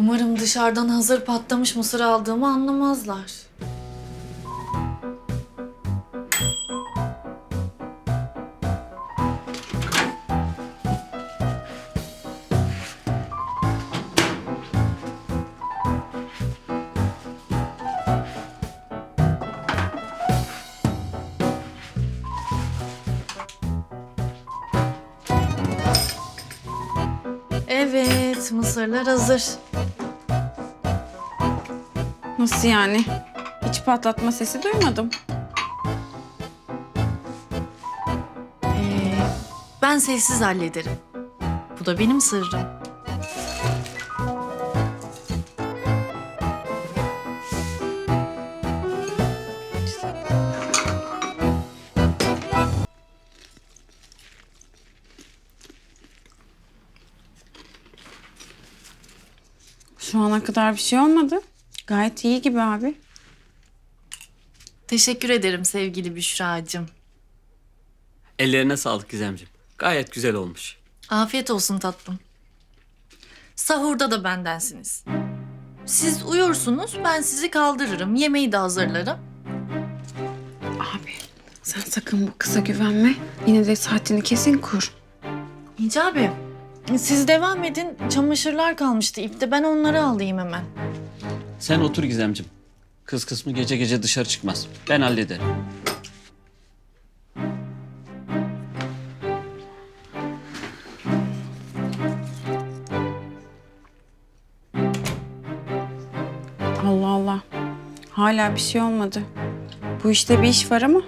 Umarım dışarıdan hazır patlamış mısır aldığımı anlamazlar. Evet, mısırlar hazır. Nasıl yani? Hiç patlatma sesi duymadım. Ee, ben sessiz hallederim. Bu da benim sırrım. Şu ana kadar bir şey olmadı. Gayet iyi gibi abi. Teşekkür ederim sevgili Büşra'cığım. Ellerine sağlık Gizemciğim. Gayet güzel olmuş. Afiyet olsun tatlım. Sahurda da bendensiniz. Siz uyursunuz, ben sizi kaldırırım. Yemeği de hazırlarım. Abi sen sakın bu kıza güvenme. Yine de saatini kesin kur. Hicabi, siz devam edin. Çamaşırlar kalmıştı ipte. Ben onları alayım hemen. Sen otur Gizemciğim. Kız kısmı gece gece dışarı çıkmaz. Ben hallederim. Allah Allah. Hala bir şey olmadı. Bu işte bir iş var ama